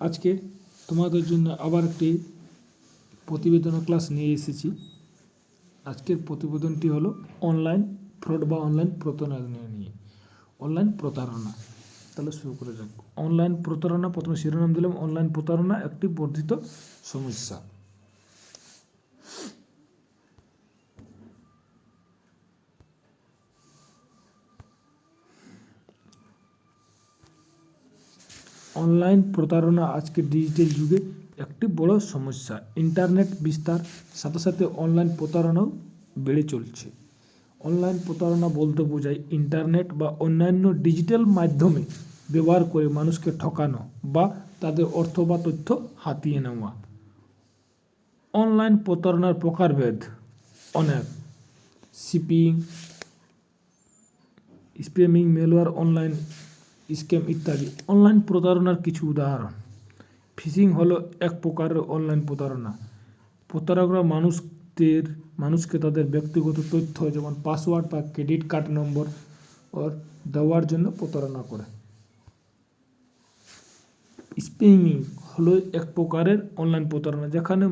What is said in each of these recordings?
আজকে তোমাদের জন্য আবার একটি প্রতিবেদন ক্লাস নিয়ে এসেছি। আজকের প্রতিবেদনটি হলো অনলাইন ফ্রড বা অনলাইন প্রতারণা নিয়ে। অনলাইন প্রতারণা। তাহলে শুরু করে যাক। অনলাইন প্রতারণা, প্রথমে শিরোনাম দিলাম। অনলাইন প্রতারণা একটি বর্ধিত সমস্যা। অনলাইন প্রতারণা আজকে ডিজিটাল যুগে একটি বড় সমস্যা। ইন্টারনেট বিস্তার, সাথে সাথে অনলাইন প্রতারণাও বেড়ে চলছে। অনলাইন প্রতারণা বলতে বোঝায় ইন্টারনেট বা অন্যান্য ডিজিটাল মাধ্যমে ব্যবহার করে মানুষকে ঠকানো বা তাদের অর্থ বা তথ্য হাতিয়ে নেওয়া। অনলাইন প্রতারণার প্রকারভেদ অনেক। শিপিং, স্প্যামিং মেলওয়ার অনলাইন স্ক্যাম ইত্যাদি। অনলাইন প্রতারণার কিছু উদাহরণ। ফিশিং হলো এক প্রকারের অনলাইন প্রতারণা। প্রতারকরা মানুষদের, মানুষকে তাদের ব্যক্তিগত তথ্য যেমন পাসওয়ার্ড বা ক্রেডিট কার্ড নম্বর ওর দেওয়ার জন্য প্রতারণা করে। স্প্যামিং হলো এক প্রকারের অনলাইন প্রতারণা যেখানে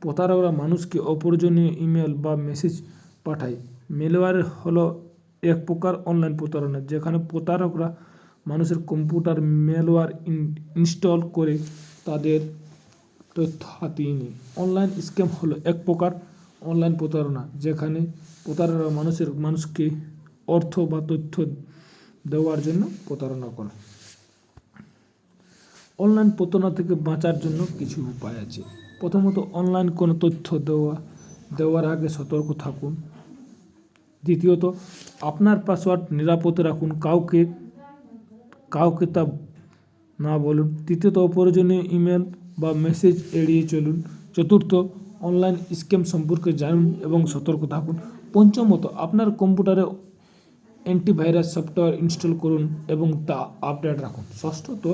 প্রতারকরা মানুষকে অপ্রয়োজনীয় ইমেল বা মেসেজ পাঠায়। মেলওয়ার হলো এক প্রকার অনলাইন প্রতারণা যেখানে প্রতারকরা মানুষের কম্পিউটার মেলওয়ার ইনস্টল করে তাদের তথ্য হাতিয়ে নেয়। অনলাইন স্ক্যাম হলো এক প্রকার অনলাইন প্রতারণা, যেখানে প্রতারণা মানুষের, মানুষকে অর্থ বা তথ্য দেওয়ার জন্য প্রতারণা করে। অনলাইন প্রতারণা থেকে বাঁচার জন্য কিছু উপায় আছে। প্রথমত অনলাইন কোনো তথ্য দেওয়া, দেওয়ার আগে সতর্ক থাকুন। দ্বিতীয়ত, আপনার পাসওয়ার্ড নিরাপদে রাখুন। কাউকে কাউকে তা না বলুন। তৃতীয়ত অপ্রয়োজনীয় ইমেল বা মেসেজ এড়িয়ে চলুন। চতুর্থ, অনলাইন স্ক্যাম সম্পর্কে জানুন এবং সতর্ক থাকুন। পঞ্চমত, আপনার কম্পিউটারে অ্যান্টিভাইরাস সফটওয়্যার ইনস্টল করুন এবং তা আপডেট রাখুন। ষষ্ঠত,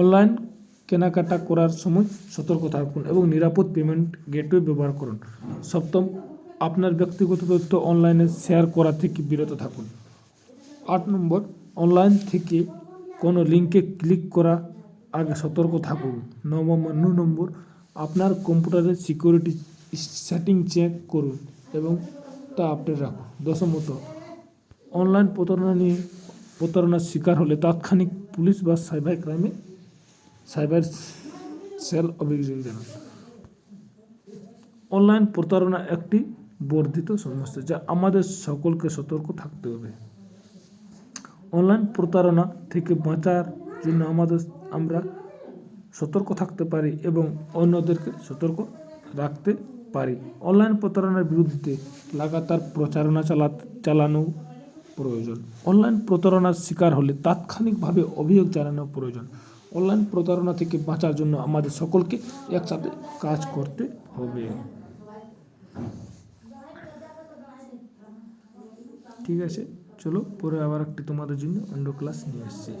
অনলাইন কেনাকাটা করার সময় সতর্ক থাকুন এবং নিরাপদ পেমেন্ট গেটওয়ে ব্যবহার করুন। সপ্তম, আপনার ব্যক্তিগত তথ্য অনলাইনে শেয়ার করা থেকে বিরত থাকুন। আট নম্বর, অনলাইন থেকে কোনো লিঙ্কে ক্লিক করা, আগে সতর্ক থাকুন। নবম নম্বর, আপনার কম্পিউটারের সিকিউরিটি সেটিং চেক করুন এবং তা আপডেট রাখুন। দশমত অনলাইন প্রতারণা নিয়ে প্রতারণার শিকার হলে তাৎক্ষণিক পুলিশ বা সাইবার ক্রাইমে সাইবার সেল অভিযোগ জানান। অনলাইন প্রতারণা একটি বর্ধিত সমস্যা যা আমাদের সকলকে সতর্ক থাকতে হবে। অনলাইন প্রতারণা থেকে বাঁচার জন্য আমাদের, আমরা সতর্ক থাকতে পারি এবং অন্যদেরকে সতর্ক রাখতে পারি। অনলাইন প্রতারণার বিরুদ্ধে লাগাতার প্রচারণা চালা, চালানো প্রয়োজন। অনলাইন প্রতারণার শিকার হলে তাৎক্ষণিকভাবে অভিযোগ জানানো প্রয়োজন। অনলাইন প্রতারণা থেকে বাঁচার জন্য আমাদের সকলকে একসাথে কাজ করতে হবে। ঠিক আছে? চলো পরে আবার একটি তোমাদের জন্য অন্য ক্লাস নিয়ে এসছি